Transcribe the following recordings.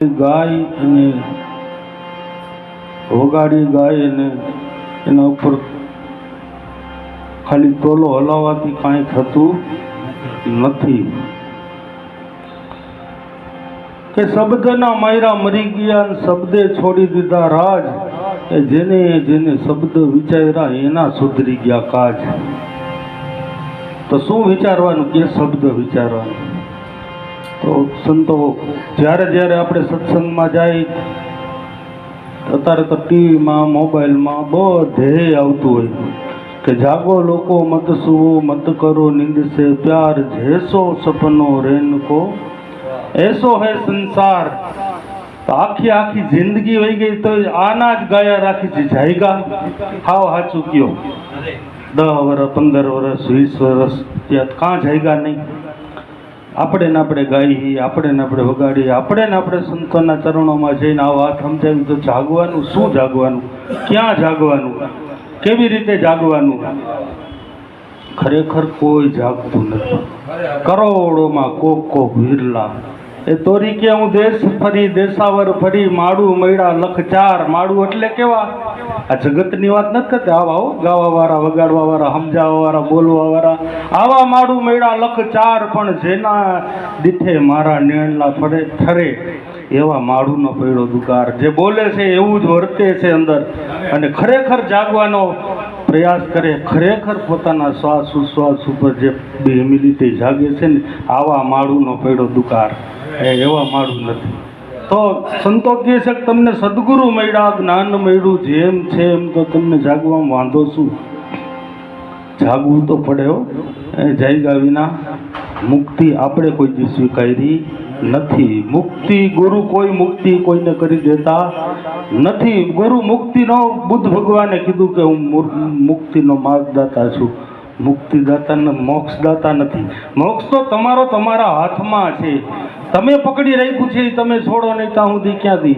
ગાય અને વગાડી ગાય અને એના ઉપર ખાલી તોલો હલાવવાથી કાંઈ થતું નથી. કે શબ્દના માયરા મરી ગયા અને શબ્દે છોડી દીધા રાજ એ જેને જેને શબ્દ વિચાર્યા એના સુધરી ગયા કાજ. તો શું વિચારવાનું કે શબ્દ વિચારવાનું? તો સંતો, જ્યારે જ્યારે આપણે સત્સંગમાં જાય, અત્યારે તો ટીવીમાં, મોબાઈલમાં બધે આવતું હોય. કે જાગો લોકો, મત સુવો, મત કરો નિંદસે પ્યાર જેસો સપનો રેનકો એસો હે સંસાર. આખી આખી જિંદગી વહી ગઈ તો આના જ ગાયા રાખી છે જાયગા. હાવ હાચું કયો. દસ વર્ષ પંદર વર્ષ વીસ વર્ષ ત્યાં કાં જાયગા નહીં. આપણે ને આપણે ગાઈ આપણે ને આપણે વગાડી આપણે ને આપણે સંતોના ચરણોમાં જઈને આ વાત સમજાવી તો જાગવાનું, શું જાગવાનું? ક્યાં જાગવાનું? કેવી રીતે જાગવાનું? ખરેખર કોઈ જાગતું નથી. કરોડોમાં કોક કોક વિરલા એ તોરી કે હું દેશ ફરી દેશાવર ફરી માડું મૈડા લખ ચાર. માડું એટલે કેવા? આ જગતની વાત નથી કરતા. આવા હો ગાવા વાળા વગાડવા વાળા સમજાવવા વાળા બોલવા વાળા આવા માડું મૈડા લખ ચાર, પણ જેના દીઠે મારા નેણલા ફરે ઠરે એવા માળુનો પૈડો દુકાર જે બોલે છે એવું જ વર્તે છે અંદર. અને ખરેખર જાગવાનો પ્રયાસ કરે, ખરેખર પોતાના શ્વાસ ઉશ્વાસ ઉપર જે બેમિલિટી જાગે છે ને, આવા માળુનો પેડો દુકાર. એ એવા માળું નથી. તો સંતો કહે છે કે તમને સદગુરુ મળ્યા જ્ઞાન મળ્યું, જેમ છે એમ તો તમને જાગવામાં વાંધો શું? જાગવું તો પડે હો. જાગ્યા વિના મુક્તિ આપણે કોઈ દી સ્વીકારી નથી. મુક્તિ ગુરુ કોઈ મુક્તિ કોઈને કરી દેતા નથી. ગુરુ મુક્તિનો બુદ્ધ ભગવાને કીધું કે હું મુક્તિનો માર્ગદાતા છું. મુક્તિદાતા મોક્ષદાતા નથી. મોક્ષ તો તમારો તમારા હાથમાં છે. તમે પકડી રાખ્યું છે તમે છોડો નહીં ત્યાં સુધી ક્યાંથી?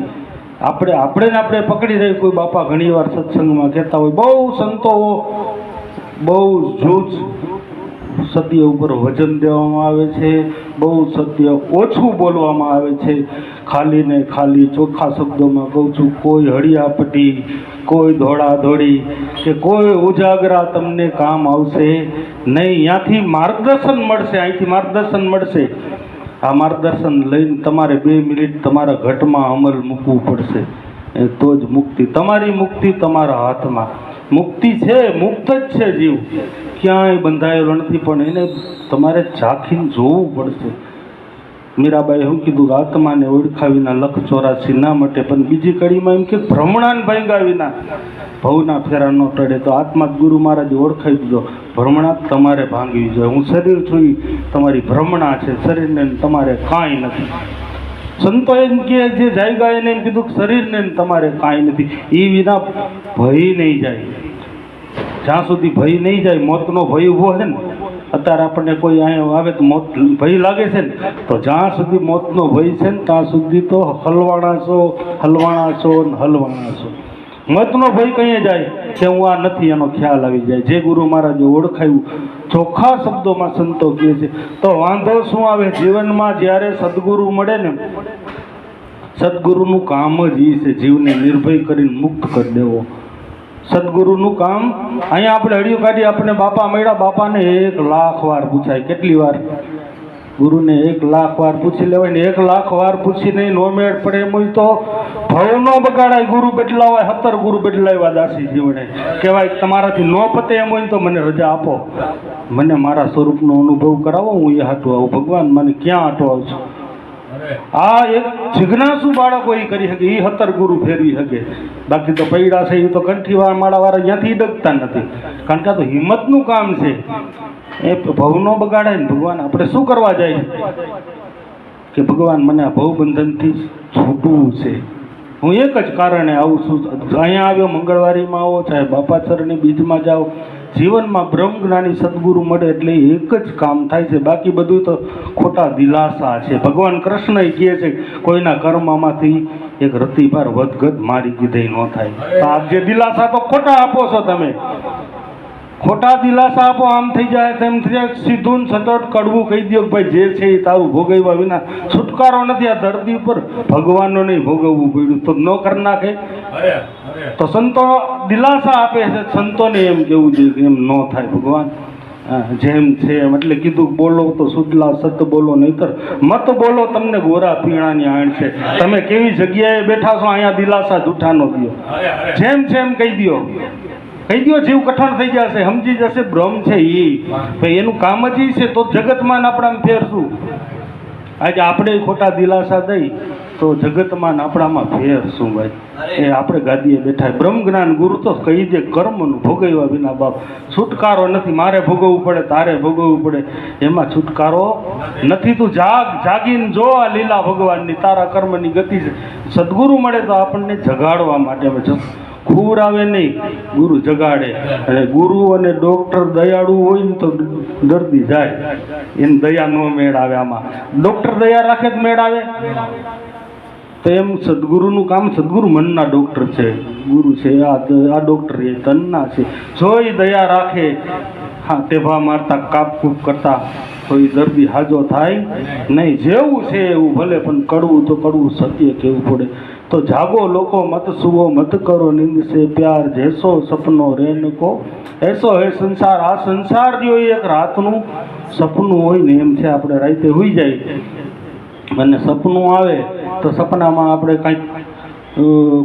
આપણે આપણે ને આપણે પકડી રહી કોઈ બાપા ઘણીવાર સત્સંગમાં કહેતા હોય, બહુ સંતો બહુ જૂજ સત્ય ઉપર વજન દેવામાં આવે છે, બહુ સત્ય ઓછું બોલવામાં આવે છે. ખાલી ને ખાલી ચોખ્ખા શબ્દોમાં કહું છું, કોઈ હળિયાપટ્ટી કોઈ ધોળાધોળી, કે કોઈ ઉજાગરા તમને કામ આવશે નહીં. અહીંયાથી માર્ગદર્શન મળશે, અહીંથી માર્ગદર્શન મળશે. આ માર્ગદર્શન લઈને તમારે બે મિનિટ તમારા ઘટમાં અમલ મૂકવું પડશે. તો જ મુક્તિ, તમારી મુક્તિ તમારા હાથમાં. મુક્તિ છે, મુક્ત જ છે જીવ. ક્યાંય બંધાયેલો નથી, પણ એને તમારે ચાખીને જોવું પડશે. મીરાબાઈ શું કીધું આત્માને ઓળખાવીના લખ ચોરાસી ના માટે. પણ બીજી કડીમાં એમ કે, ભ્રમણાન ભાંગા વિના. ભવના ફેરા ન ટળે તો આત્મા ગુરુ મહારાજે ઓળખાવી દીધો ભ્રમણા તમારે ભાંગવી જોઈએ. હું શરીર છું તમારી ભ્રમણા છે. શરીરને તમારે કાંઈ નથી. સંતો એમ કે જે જાયગા એને એમ કીધું કે શરીરને તમારે કાંઈ નથી. એ વિના ભય નહીં જાય. જ્યાં સુધી ભય નહીં જાય, મોતનો ભય ઊભો છે ને, અત્યારે આપણને કોઈ અહીંયા આવે તો મોત ભય લાગે છે ને, તો જ્યાં સુધી મોતનો ભય છે ને, ત્યાં સુધી તો હલવાણા છો હલવાણા છો ને હલવાણા છો. મતનો ભય કહીએ જાય કે હું આ નથી, એનો ખ્યાલ આવી જાય. જે ગુરુ મહારાજે ઓળખાયું, ચોખ્ખા શબ્દોમાં સંતો કહે છે, તો વાંધો શું આવે? જીવનમાં જ્યારે સદગુરુ મળે ને, સદગુરુનું કામ જ એ છે, જીવને નિર્ભય કરીને મુક્ત કરી દેવો. સદગુરુનું કામ, અહીંયા આપણે હળિયું કાઢી, આપણે બાપા મળ્યા, બાપાને એક લાખ વાર પૂછાય, કેટલી વાર? ગુરુને એક લાખ વાર પૂછી લેવાય ને એક લાખ વાર પૂછીને નો મેળ પડે એમ તો ભવનો બગાડાય, ગુરુ બદલાવાય, હતર ગુરુ બદલાવ્યા દાસી જીવને. કહેવાય, તમારાથી ન પતે એમ હોય તો મને રજા આપો. મને મારા સ્વરૂપનો અનુભવ કરાવો, હું એ હાટું આવું. ભગવાન મને ક્યાં હાટો આવશું? આ એક જિજ્ઞાસુ બાળકો એ કરી શકે એ હતર ગુરુ ફેરવી શકે. બાકી તો પૈડા છે એ તો કંઠીવાળા માળાવાળા માળા વાળા ત્યાંથી ડગતા નથી. કારણ કે આ તો હિંમતનું કામ છે. એ ભવનો બગાડે ને ભગવાન, આપણે શું કરવા જાય? કે ભગવાન મને આ ભવબંધનથી છૂટવું છે. હું એક જ કારણે આવું છું. અહીંયા આવ્યો, મંગળવારીમાં આવો, ચાહે બાપાચરણની બીજમાં જાઓ. જીવનમાં બ્રહ્મ જ્ઞાની સદગુરુ મળે એટલે એક જ કામ થાય છે. બાકી બધું તો ખોટા દિલાસા છે. ભગવાન કૃષ્ણ કહે છે, કોઈના કર્મમાંથી એક રતિભાર વધગત મારી કીધે ન થાય. તો આ જે દિલાસા તો ખોટા આપો છો તમે. ખોટા દિલાસા આપો આમ થઈ જાય તેમ થઈ જાય. સીધું સતત કડવું કહી દો કે ભાઈ જે છે એ તારું ભોગવ્યા વિના છુટકારો નથી આ ધરતી ઉપર. ભગવાનનો નહીં ભોગવવું પડ્યું. તો ન કરી નાખે. તો સંતો દિલાસા આપે છે. સંતોને એમ કેવું જોઈએ કે એમ ન થાય ભગવાન. જેમ છે એમ. એટલે કીધું બોલો તો સુદલા સત બોલો નહીતર. મત બોલો તમને ગોરા પીણાની આણ છે. તમે કેવી જગ્યાએ બેઠા છો? અહીંયા દિલાસા જૂઠાનો દો જેમ છે એમ કહી દો કહી દો જીવ કઠણ થઈ જશે સમજી જશે બ્રહ્મ છે એ ભાઈ એનું કામ જ છે તો જગતમાં આપણામાં ફેર શું આજે આપણે ખોટા દિલાસા દઈ તો જગતમાં આપણામાં ફેર શું ભાઈ એ આપણે ગાદીએ બેઠા બ્રહ્મ જ્ઞાન ગુરુ તો કહી દે કર્મનું ભોગવ્યા વિના બાપ. છુટકારો નથી મારે ભોગવવું પડે તારે ભોગવવું પડે. એમાં છુટકારો નથી. તું જાગ જાગીને જો આ લીલા ભગવાનની તારા કર્મની ગતિ છે. સદગુરુ મળે તો આપણને જગાડવા માટે આવે નહીં, ગુરુ જગાડે. અને ગુરુ અને ડોક્ટર દયાળુ હોય ને તો દર્દી જાય. એને દયા ન મેળ આવે આમાં. ડૉક્ટર દયા રાખે જ મેળ આવે? તો એમ સદગુરુનું કામ, સદગુરુ મનના ડોક્ટર છે. ગુરુ છે, આ આ ડૉક્ટર એ, તનના છે. જો એ દયા રાખે. હા તેભા મારતા, કાપ કૂપ કરતા, તો એ દર્દી હાજો થાય. નહીં, જેવું છે એવું ભલે, પણ કડવું તો કડવું સત્ય કહેવું પડે. તો જાગો લોકો, મત સુવો, મત કરો, નિંદ સે પ્યાર, જેસો સપનો રેનકો એસો હે સંસાર, આ સંસાર જો એક રાતનું સપનું હોય ને એમ છે, આપણે રાતે હોઈ જાય. અને સપનું આવે તો સપનામાં આપણે કાંઈક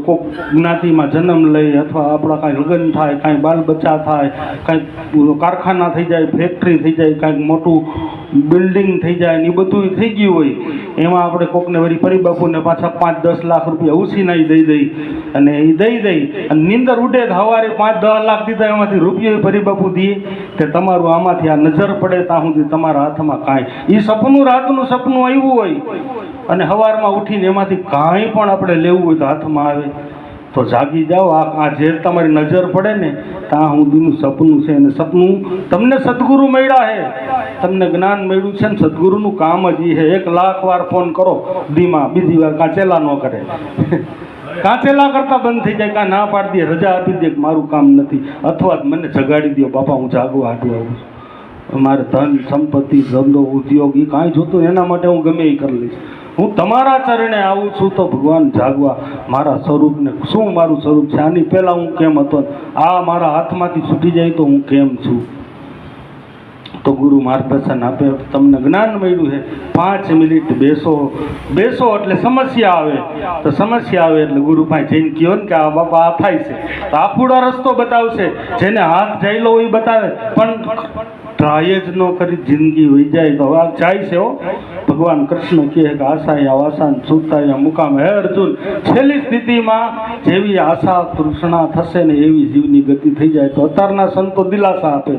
કોક જ્ઞાતિમાં જન્મ લઈ અથવા આપણા કાંઈ લગ્ન થાય, કાંઈ બાલ બચ્ચા થાય, કાંઈક કારખાના થઈ જાય, ફેક્ટરી થઈ જાય, કાંઈક મોટું બિલ્ડિંગ થઈ જાય ને એ બધું થઈ ગયું હોય, એમાં આપણે કોકને વળી પરિબાપુને પાછા પાંચ દસ લાખ રૂપિયા ઉછીના દઈ દઈ અને એ દઈ દઈ અને નીંદર ઉડે તો સવારે પાંચ દસ લાખ દીધા એમાંથી રૂપિયો પરિબાપુ દીએ કે તમારું આમાંથી આ નજર પડે ત્યાં સુધી તમારા હાથમાં કાંઈ. એ સપનું રાતનું સપનું આવ્યું હોય અને સવારમાં ઉઠીને એમાંથી કાંઈ પણ આપણે લેવું હોય તો હાથમાં આવે. તો જાગી જાઓ, આ આ જે તમારી નજર પડે ને, ત્યાં સુધીનું સપનું છે. અને સપનું તમને સદગુરુ મળ્યા છે. તમને જ્ઞાન મળ્યું છે ને સદગુરુનું કામ જ એ એક લાખ વાર ફોન કરો, ધીમા. બીજી વાર કાચેલા ન કરે. કાચેલા કરતા બંધ થઈ જાય. કાં ના પાડી દે, રજા આપી દે મારું કામ નથી. અથવા મને જગાડી દો. બાપા, હું જાગવા હાટું આવું છું. મારે ધન, સંપત્તિ, ધંધો, ઉદ્યોગ એ કાંઈ જોતું એના માટે હું ગમે એ કરી લઈશ. હું તમારા ચરણે આવું છું તો ભગવાન જાગવા. મારા સ્વરૂપને શું મારું સ્વરૂપ છે? આની પહેલાં હું કેમ હતો? આ મારા હાથમાંથી છૂટી જાય તો હું કેમ છું? તો ગુરુ માર્ગદર્શન આપે. તમને જ્ઞાન મળ્યું છે. પાંચ મિનિટ બેસો. બેસો એટલે સમસ્યા આવે. તો સમસ્યા આવે એટલે ગુરુ પાસે જઈને કહો ને કે આ બાપા આ થાય છે. તો આફુડા રસ્તો બતાવશે. જેને હાથ જાયલો હોય બતાવે. પણ ટ્રાય જ ન કરી, જિંદગી વહી જાય તો આ જાય છે હો. ભગવાન કૃષ્ણ કહે કે આશા વાસાન સુતાયા મુકામ હે અર્જુન. છેલ્લી સ્થિતિમાં જેવી આશા તૃષ્ણા થશે ને એવી જીવની ગતિ થઈ જાય તો અત્યારના સંતો દિલાસા આપે.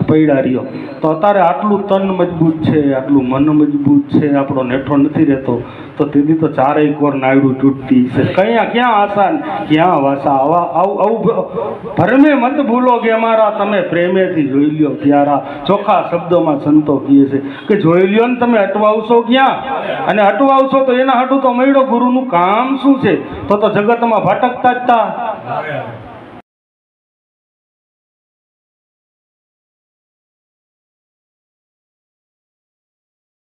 કે પૈડા રહ્યો. તો અત્યારે આટલું તન મજબૂત છે, આટલું મન મજબૂત છે, આપણો નેઠો નથી રહેતો. તો તેથી તો ચારેય કોર નાયડું તૂટતી છે. કયા, ક્યાં આસાન ક્યાં વાસા? આવા, આવું ભરમે મત ભૂલો કે અમારા તમે પ્રેમેથી જોઈ લ્યો પ્યારા. ચોખ્ખા શબ્દોમાં સંતો કહે છે કે જોઈ લ્યો ને તમે અટવાવશો ક્યાં? અને અટવાવશો તો એના હાટું તો મળ્યો ગુરુનું કામ શું છે? તો તો જગતમાં ભટકતા જ તા.